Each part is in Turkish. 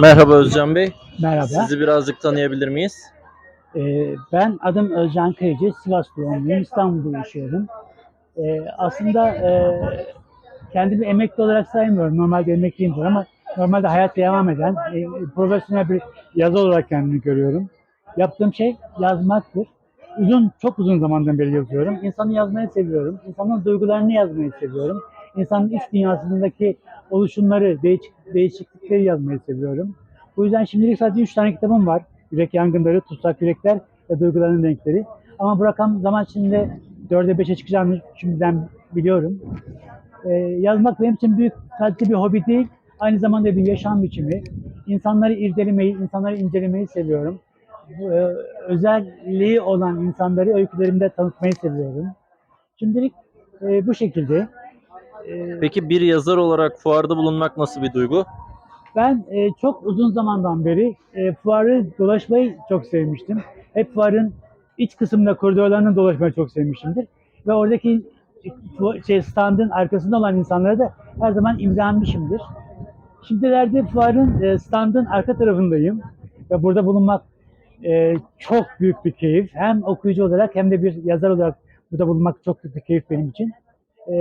Merhaba Özcan Bey. Merhaba. Sizi birazcık tanıyabilir miyiz? Ee, ben adım Özcan Kayıcı, Sivas doğumluyum, İstanbul'da yaşıyorum. Ee, aslında e, kendimi emekli olarak saymıyorum, normalde emekliyimdir ama normalde hayat devam eden, e, profesyonel bir yazı olarak kendimi görüyorum. Yaptığım şey yazmaktır. Uzun, çok uzun zamandan beri yazıyorum. İnsanı yazmayı seviyorum, insanın duygularını yazmayı seviyorum. İnsanın iç dünyasındaki oluşumları, değişik, değişiklikleri yazmayı seviyorum. Bu yüzden şimdilik sadece 3 tane kitabım var. Yürek Yangınları, Tutsak Yürekler ve Duyguların Renkleri. Ama bu rakam zaman içinde 4'e 5'e çıkacağını şimdiden biliyorum. Ee, yazmak benim için büyük sadece bir hobi değil, aynı zamanda bir yaşam biçimi. İnsanları irdelemeyi, insanları incelemeyi seviyorum. Bu, e, özelliği olan insanları öykülerimde tanıtmayı seviyorum. Şimdilik e, bu şekilde. E, Peki bir yazar olarak fuarda bulunmak nasıl bir duygu? Ben e, çok uzun zamandan beri e, fuarı dolaşmayı çok sevmiştim. Hep fuarın iç kısmında koridorlarını dolaşmayı çok sevmişimdir. Ve oradaki şey standın arkasında olan insanlara da her zaman imrenmişimdir. Şimdilerde fuarın e, standın arka tarafındayım. Ve burada bulunmak e, çok büyük bir keyif. Hem okuyucu olarak hem de bir yazar olarak burada bulunmak çok büyük bir keyif benim için. E,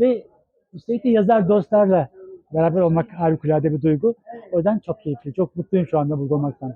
ve üstelik de yazar dostlarla beraber olmak harikulade bir duygu. O yüzden çok keyifli. Çok mutluyum şu anda burada olmaktan.